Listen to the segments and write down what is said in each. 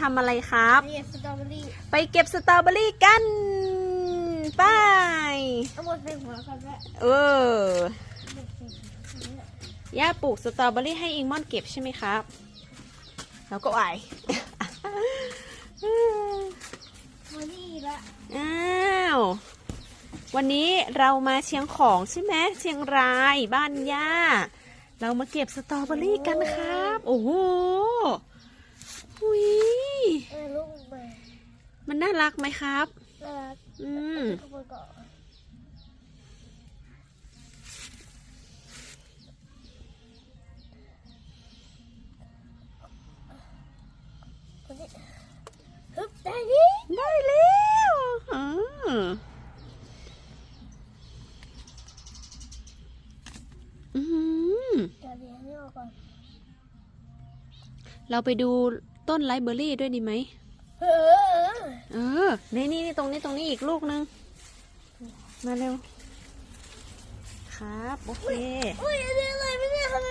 ทำอะไรครับนี่สตรอเบอรี่ไปเก็บสตรอเบอรี่กันไปเอาหมดใส่หัวก่อนด้วยเออย่าปลูกสตรอเบอรี่ให้อิงมอนเก็บใช่ไหมครับ แล้วก็ไหวมานี่ละอ้าววันนี้เรามาเชียงของใช่ไหมเชียงรายบ้านย่า เรามาเก็บสตรอเบอรี่กันครับ โอ้โหหุ ยเออลูกมามันน่ารักไหมครับ น่ารักอืมขโมยก่อนคนนี้ฮึบได้ดิได้แล้วอืมอืมเดี๋ยวเดี๋ยวนี่ออกก่อนเราไปดู ต้นไลฟ์เบอร์รี่ด้วยดีไหมเออเออ นี่นี่นี่ตรงนี้ตรงนี้อีกลูกนึง มาเร็ว ครับ โอเค อุ้ยอันนี้อะไรไม่ได้ทำไม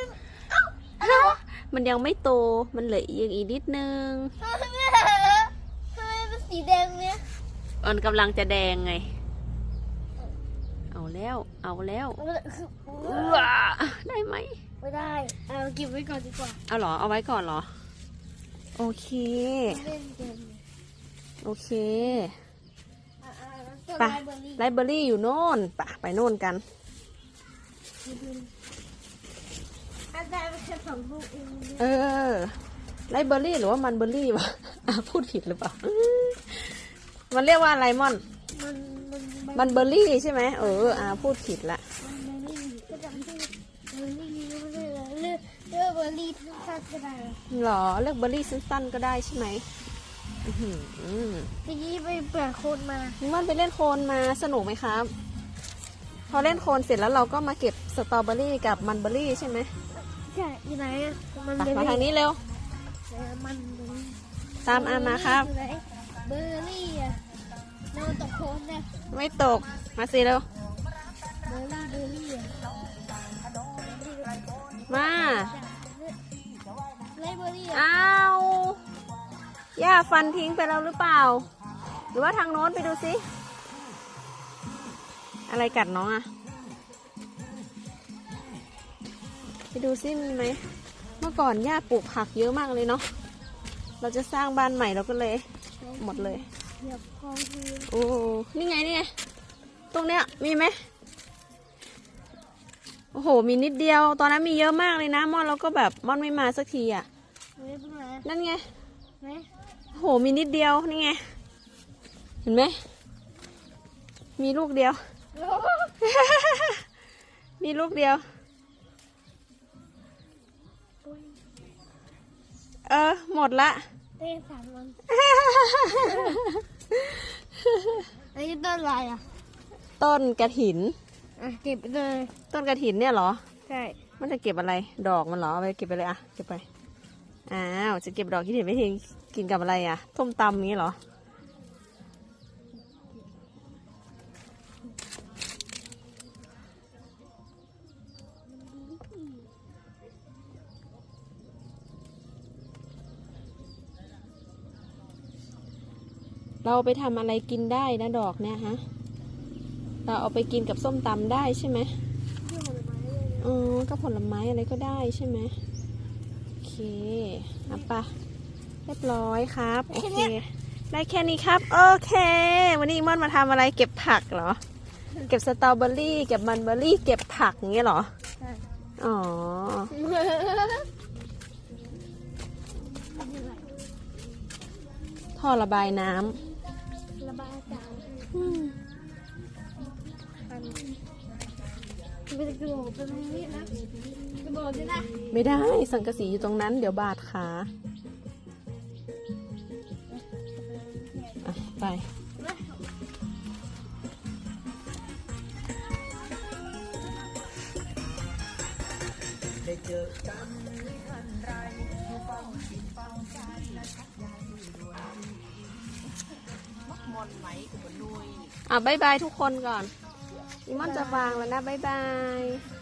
เอ้ามันยังไม่โต มันเหลืออีกอีกนิดนึงทำไมไม่หาทำไมเป็นสีแดงเนี่ยมันกำลังจะแดงไง เอาแล้ว เอาแล้วมันคือเอื้อได้ไหม ไม่ได้ เอาเก็บไว้ก่อนดีกว่า เอาเหรอ เอาไว้ก่อนเหรอ โอเค เล่นเกมโอเคอ่าอ่าแล้วต้นไปไลฟ์เบอร์รี่ไลฟ์เบอร์รี่อยู่โน่นไปไปโน่นกันอันได้ไปแค่สองลูกเองเออไลฟ์เบอร์รี่หรือว่ามันเบอร์รี่วะอะพูดผิดหรือเปล่ามันเรียกว่าอะไรม่อน มันมันมันเบอร์รี่ใช่ไหมเอออ่าพูดผิดละ มัน ร์รี่ทั้งชาติก็ได้หรอเลือกเบอร์รี่สั้นๆก็ได้ใช่ไหมอื้อหือทีนี้ไปเปลี่ยนโคนมาม่อนไปเล่นโคลนมาสนุกไหมครับ พอเล่นโคลนเสร็จแล้วเราก็มาเก็บสตรอเบอรี่กับมันเบอร์รี่ใช่ไหมใช่อยู่ไหนอะมันไปเบอร์มารี่ทางนี้เร็วไหนอะมันเบอร์รี่ตามอามาครับอยู่ไหนเบอร์รี่อะโนตกโคนเนี่ยไม่ตกมาสิเร็วเบอร์รี่เบอร์รี่อะมา ไลฟ์เบอร์รี่อะอ้าวย่าฟันทิ้งไปแล้วหรือเปล่า หรือว่าทางโน้นไปดูสิ อะไรกัดน้องอะไปดูซิมีไหม เมื่อก่อนย่าปลูกผักเยอะมากเลยเนาะ เราจะสร้างบ้านใหม่เราก็เลย หมดเลย เหยียบคองคืนโอ้ นี่ไงนี่ไง ตรงเนี้ยมีไหม โอ้โห มีนิดเดียว ตอนนั้นมีเยอะมากเลยนะ ม่อนแล้วก็แบบม่อนไม่มาสักทีอะเฮ้ยเป็ นไงนั่นไงไหนโอ้โหมีนิดเดียวนี่ไง เห็นไหม มีลูกเดียว มีลูกเดียว เออ หมดละเต้นสามวันอันนี้ต้นอะไรอะ ต้นกระถิน อะเก็บไปเลย ต้นกระถินเนี่ยเหรอ ใช่ มันจะเก็บอะไร ดอกมันเหรอ เอาไปเก็บไปเลยอะเก็บไป อ้าวจะเก็บดอกที่เห็นไม่ทิ้งกินกับอะไรอะส้มตำอย่างนี้เหรอเราไปทำอะไรกินได้นะดอกเนี่ยฮะ เราเอาไปกินกับส้มตำได้ใช่ไหมที่ผลไม้เลยอ๋อก็ผลไม้อะไรก็ได้ใช่ไหมโอ เคเอาปะเรียบร้อยครับ โอเค ได้แค่นี้ครับ โอเค วันนี้อีมอนมาทำอะไรเก็บผักเหรอ เก็บสตรอเบอรี่ เก็บมันเบอรี่ เก็บผักอย่างเงี้ยเหรอใช่อ๋อ ท่อระบายน้ระบายอากาศำอืมกัน ไม่ได้กระโดดไปตรงนี้นะกระโดดด้วยนะไม่ได้สังกะสีอยู่ตรงนั้น เดี๋ยวบาดขาอะไปอะบายบายทุกคนก่อน อีมอนจะวางแล้วนะบายบาย